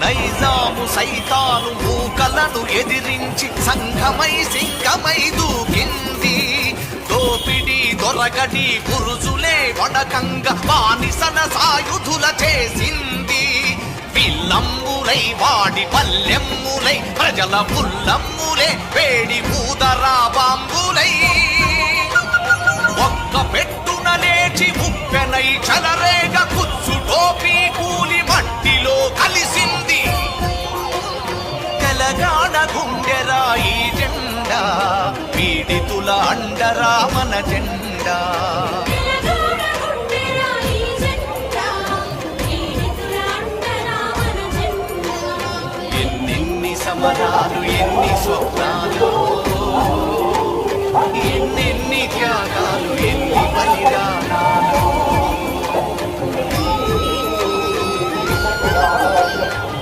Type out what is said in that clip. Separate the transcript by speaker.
Speaker 1: నైజాము సైతాను మూకలను ఎదిరించి సంఘమై సింగమై దూకింది. దోపిడి దొరకటి పురుజులే వడకంగ బానిసల సాయుధుల చేసింది. పిల్లమ్ములై వాడి పల్లెమ్ములై ప్రజల పుల్లమ్ములే వేడి పూ
Speaker 2: తెలంగాణ గుండెరా ఈ జెండా. పీడితుల అండరా మన జెండా.
Speaker 1: ఎన్నెన్ని సమరాలు ఎన్ని స్వప్నాలు